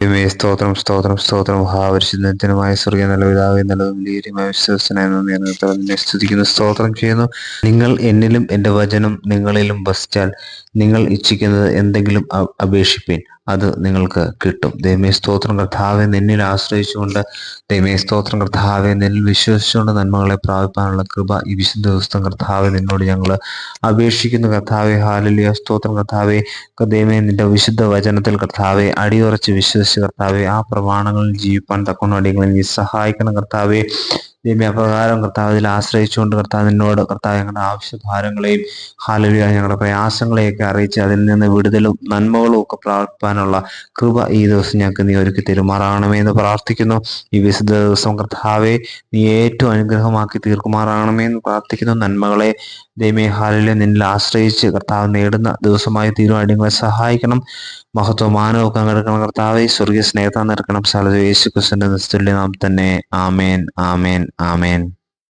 ദൈവമേ സ്തോത്രം സ്തോത്രം സ്തോത്രം. മഹാപരിശുദ്ധനത്തിനുമായ സ്വർഗീയ നല്ല പിതാവേ നല്ലതും ലീര്യമായ വിശ്വസനായ സ്തുതിക്കുന്നു സ്തോത്രം ചെയ്യുന്നു. നിങ്ങൾ എന്നിലും എന്റെ വചനം നിങ്ങളിലും വസിച്ചാൽ നിങ്ങൾ ഇച്ഛിക്കുന്നത് എന്തെങ്കിലും അപേക്ഷിപ്പീൻ. അത് നിങ്ങൾക്ക് കിട്ടും. ദൈവമേ സ്തോത്രം. കർത്താവെ നിന്നിൽ ആശ്രയിച്ചുകൊണ്ട് ദൈവമേ സ്തോത്രം. കർത്താവെ നിന്നിൽ വിശ്വസിച്ചുകൊണ്ട് നന്മകളെ പ്രാപിപ്പാനുള്ള കൃപ ഈ വിശുദ്ധ ദിവസം കർത്താവെ നിന്നോട് ഞങ്ങൾ അപേക്ഷിക്കുന്നു. കർത്താവെ ഹാലലിയ. സ്തോത്രം. കർത്താവെ ദൈവമേ നിന്റെ വിശുദ്ധ വചനത്തിൽ കർത്താവെ അടിയുറച്ച് വിശ്വസിച്ച് കർത്താവെ ആ പ്രമാണങ്ങളിൽ ജീവിപ്പാൻ തക്കുന്ന അടിയങ്ങളെ നീ സഹായിക്കണം. കർത്താവെ ദൈവമേ അപ്രകാരം കർത്താവ് ഇതിൽ ആശ്രയിച്ചുകൊണ്ട് കർത്താവ് നിന്നോട് കർത്താവ് ഞങ്ങളുടെ ആവശ്യഭാരങ്ങളെയും ഹാലുവിയ ഞങ്ങളുടെ പ്രയാസങ്ങളെയൊക്കെ അറിയിച്ച് അതിൽ നിന്ന് വിടുതലും നന്മകളും ഒക്കെ പ്രാർത്ഥിക്കാനുള്ള കൃപ ഈ ദിവസം ഞങ്ങൾക്ക് നീ ഒരുക്കി തെരുമാറാകണമേ എന്ന് പ്രാർത്ഥിക്കുന്നു. ഈ വിശുദ്ധ ദിവസം കർത്താവെ നീ ഏറ്റവും അനുഗ്രഹമാക്കി തീർക്കുമാറാകണമേ എന്ന് പ്രാർത്ഥിക്കുന്നു. നന്മകളെ ദൈവമേ ഹാലിലെ നിന്നിൽ ആശ്രയിച്ച് കർത്താവ് നേടുന്ന ദിവസമായി തീരുമാനങ്ങളെ നിങ്ങളെ സഹായിക്കണം മഹത്വം മാനവൊക്കെ അങ്ങെടുക്കണം കർത്താവെ സ്വർഗീയ സ്നേഹത്താൻ നിറക്കണം സ്ഥലത്ത് യേശു നിസ്തുല്യ നാം തന്നെ. ആമേൻ ആമേൻ. ആമേൻ